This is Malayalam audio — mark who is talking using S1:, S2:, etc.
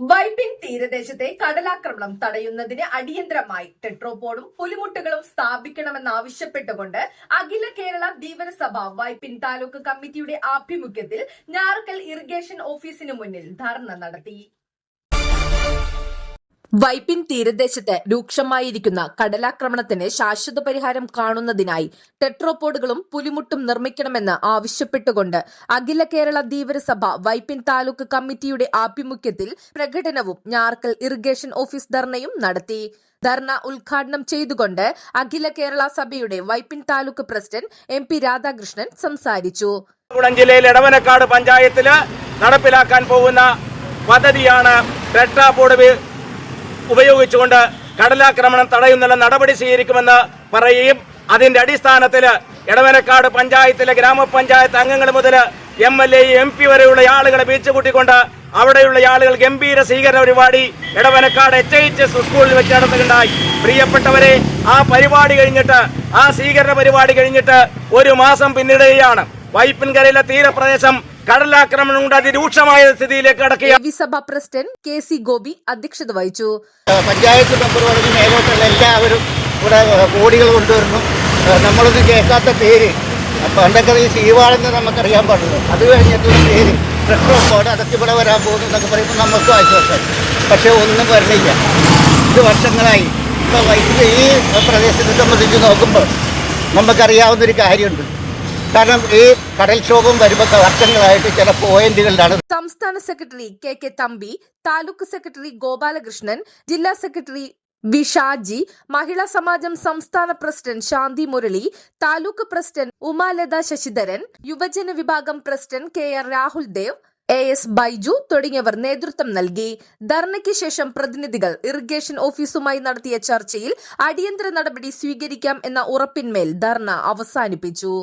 S1: വൈപ്പിൻ തീരദേശത്തെ കടലാക്രമണം തടയുന്നതിന് അടിയന്തരമായി ടെട്രോപോഡും പുലിമുട്ടുകളും സ്ഥാപിക്കണമെന്നാവശ്യപ്പെട്ടുകൊണ്ട് അഖില കേരള ധീവരസഭ വൈപ്പിൻ താലൂക്ക് കമ്മിറ്റിയുടെ ആഭിമുഖ്യത്തിൽ ഞാറക്കൽ ഇറിഗേഷൻ ഓഫീസിന് മുന്നിൽ ധർണ നടത്തി. വൈപ്പിൻ തീരദേശത്ത് രൂക്ഷമായിരിക്കുന്ന കടലാക്രമണത്തിന് ശാശ്വത പരിഹാരം കാണുന്നതിനായി ടെട്രോപോഡുകളും പുലിമുട്ടും നിർമ്മിക്കണമെന്ന് ആവശ്യപ്പെട്ടുകൊണ്ട് അഖില കേരള ധീവരസഭ വൈപ്പിൻ താലൂക്ക് കമ്മിറ്റിയുടെ ആഭിമുഖ്യത്തിൽ പ്രകടനവും ഞാർക്കൽ ഇറിഗേഷൻ ഓഫീസ് ധർണയും നടത്തി. ധർണ ഉദ്ഘാടനം ചെയ്തുകൊണ്ട് അഖില കേരള സഭയുടെ Vypin taluk president M P Radhakrishnan സംസാരിച്ചു.
S2: എറണാകുളം ജില്ലയിൽ എടവനക്കാട് പഞ്ചായത്തിൽ നടപ്പിലാക്കാൻ പോകുന്ന പദ്ധതിയാണ് ടെട്രാപോഡ് ഉപയോഗിച്ചുകൊണ്ട് കടലാക്രമണം തടയുന്നുള്ള നടപടി സ്വീകരിക്കുമെന്ന് പറയുകയും അതിന്റെ അടിസ്ഥാനത്തിൽ എടവനക്കാട് പഞ്ചായത്തിലെ ഗ്രാമപഞ്ചായത്ത് അംഗങ്ങൾ മുതൽ M L A M P വരെയുള്ള ആളുകളെ ബീച്ച് കൂട്ടിക്കൊണ്ട് അവിടെയുള്ള ആളുകൾ ഗംഭീര സ്വീകരണ പരിപാടി എടവനക്കാട് എച്ച് എച്ച് എസ് സ്കൂളിൽ വെച്ച് നടത്തുകയുണ്ടായി. പ്രിയപ്പെട്ടവരെ ആ പരിപാടി കഴിഞ്ഞിട്ട് ആ സ്വീകരണ പരിപാടി കഴിഞ്ഞിട്ട് ഒരു മാസം പിന്നിടുകയാണ്. വൈപ്പിൻകരയിലെ തീരപ്രദേശം കടലാക്രമണം കൊണ്ട് അതിരൂക്ഷമായ സ്ഥിതിയിലേക്ക് കടക്കുകയാണ്.
S1: ദേവി പ്രസിഡന്റ് കെ സി ഗോപി അധ്യക്ഷത വഹിച്ചു.
S3: പഞ്ചായത്ത് മെമ്പർ തുടങ്ങി മേലോട്ടുള്ള എല്ലാവരും ഇവിടെ കോടികൾ കൊണ്ടുവരുന്നു. നമ്മളൊന്നും കേൾക്കാത്ത പേര്. പണ്ടൊക്കെ ഈ സീവാളെന്ന് നമുക്കറിയാൻ പാടുള്ളൂ അത് കഴിഞ്ഞിട്ടുള്ള പേര് പെട്രോൾ അതൊക്കെ ഇവിടെ വരാൻ പോകുന്നു എന്നൊക്കെ പറയുമ്പോൾ നമുക്കും ആശ്വാസം പക്ഷേ ഒന്നും വരണില്ല. ഇത് വർഷങ്ങളായി. ഇപ്പോൾ വൈദ്യുതി ഈ പ്രദേശത്തെ സംബന്ധിച്ച് നോക്കുമ്പോൾ നമുക്കറിയാവുന്നൊരു കാര്യമുണ്ട്. കാരണം ഈ കടൽക്ഷോഭം വരുമ്പോൾ വർഷങ്ങളായിട്ട് ചില പോയിന്റുകളിലാണ്.
S1: സംസ്ഥാന secretary K K Thampi taluk secretary Gopalakrishnan ജില്ലാ സെക്രട്ടറി വി ഷാജി മഹിളാ സമാജം സംസ്ഥാന പ്രസിഡന്റ് ശാന്തി മുരളി താലൂക്ക് പ്രസിഡന്റ് ഉമാലത ശശിധരൻ യുവജന വിഭാഗം president K R Rahul Dev A S Baiju തുടങ്ങിയവർ നേതൃത്വം നൽകി. ധർണയ്ക്ക് ശേഷം പ്രതിനിധികൾ ഇറിഗേഷൻ ഓഫീസുമായി നടത്തിയ ചർച്ചയിൽ അടിയന്തര നടപടി സ്വീകരിക്കാം എന്ന ഉറപ്പിന്മേൽ ധർണ അവസാനിപ്പിച്ചു.